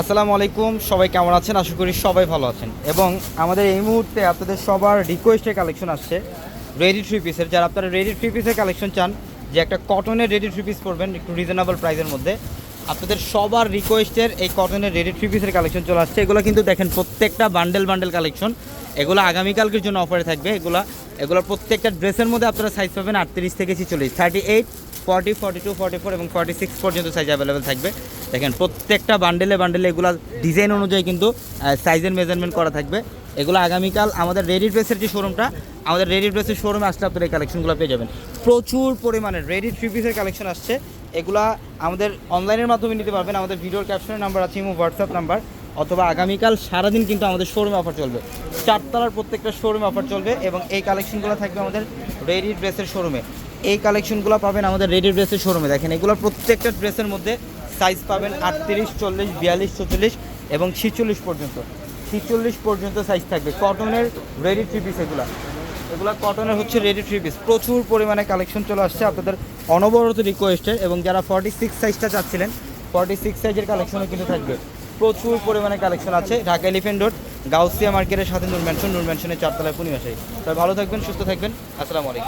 আসসালামু আলাইকুম, সবাই কেমন আছেন? আশা করি সবাই ভালো আছেন। এবং আমাদের এই মুহূর্তে আপনাদের সবার রিকোয়েস্টের কালেকশন আসছে রেডি থ্রি পিসের যারা আপনারা রেডি থ্রি পিসের কালেকশন চান, যে একটা কটনের রেডি থ্রি পিস পরবেন, একটু রিজনেবল প্রাইসের মধ্যে, আপনাদের সবার রিকোয়েস্টের এই কটনের রেডি থ্রি পিসের কালেকশন চলে আসছে। এগুলো কিন্তু দেখেন প্রত্যেকটা বান্ডেল বান্ডেল কালেকশন এগুলো আগামীকালকের জন্য অফারে থাকবে। এগুলো এগুলো প্রত্যেকটা ড্রেসের মধ্যে আপনারা সাইজ পাবেন আটত্রিশ থেকে ছিচল্লিশ। Thirty eight forty forty two forty four এবং ফর্টি সিক্স পর্যন্ত সাইজ অ্যাভেলেবেল থাকবে। দেখেন, প্রত্যেকটা বান্ডেলে বান্ডেলে এগুলো ডিজাইন অনুযায়ী কিন্তু সাইজের মেজারমেন্ট করা থাকবে। এগুলো আগামীকাল আমাদের রেডি ড্রেসের যে শোরুমটা আমাদের রেডি ড্রেসের শোরুমে আসলে আপনারা এই কালেকশনগুলো পেয়ে যাবেন। প্রচুর পরিমাণে রেডি থ্রি পিসের কালেকশন আসছে। এগুলা আমাদের অনলাইনের মাধ্যমে নিতে পারবেন। আমাদের ভিডিওর ক্যাপশনের নাম্বার আছে, ইমো হোয়াটসঅ্যাপ নাম্বার অথবা আগামীকাল সারাদিন কিন্তু আমাদের শোরুমে অফার চলবে। চারতলার প্রত্যেকটা শোরুমে অফার চলবে এবং এই কালেকশনগুলো থাকবে আমাদের রেডি ড্রেসের শোরুমে এই কালেকশনগুলো পাবেন আমাদের রেডি ড্রেসের শোরুমে দেখেন এগুলো প্রত্যেকটা ড্রেসের মধ্যে সাইজ পাবেন আটত্রিশ, চল্লিশ, বিয়াল্লিশ চল্লিশ এবং ছিচল্লিশ পর্যন্ত। ছিচল্লিশ পর্যন্ত সাইজ থাকবে। কটনের রেডি থ্রি পিস এগুলো। এগুলো কটনের হচ্ছে রেডি থ্রি পিস প্রচুর পরিমাণে কালেকশন চলে আসছে আপনাদের অনবরত রিকোয়েস্টের এবং যারা ফর্টি সিক্স সাইজটা চাচ্ছিলেন ফর্টি সিক্স সাইজের কালেকশনও কিন্তু থাকবে। প্রচুর পরিমাণে কালেকশন আছে। ঢাকা এলিফেন্ট রোড গাউসিয়া মার্কেটের সাথে নূর ম্যানশন নূর ম্যানশনের চারতলায় পূর্ণিমাশাই তবে ভালো থাকবেন, সুস্থ থাকবেন। আসসালামু আলাইকুম।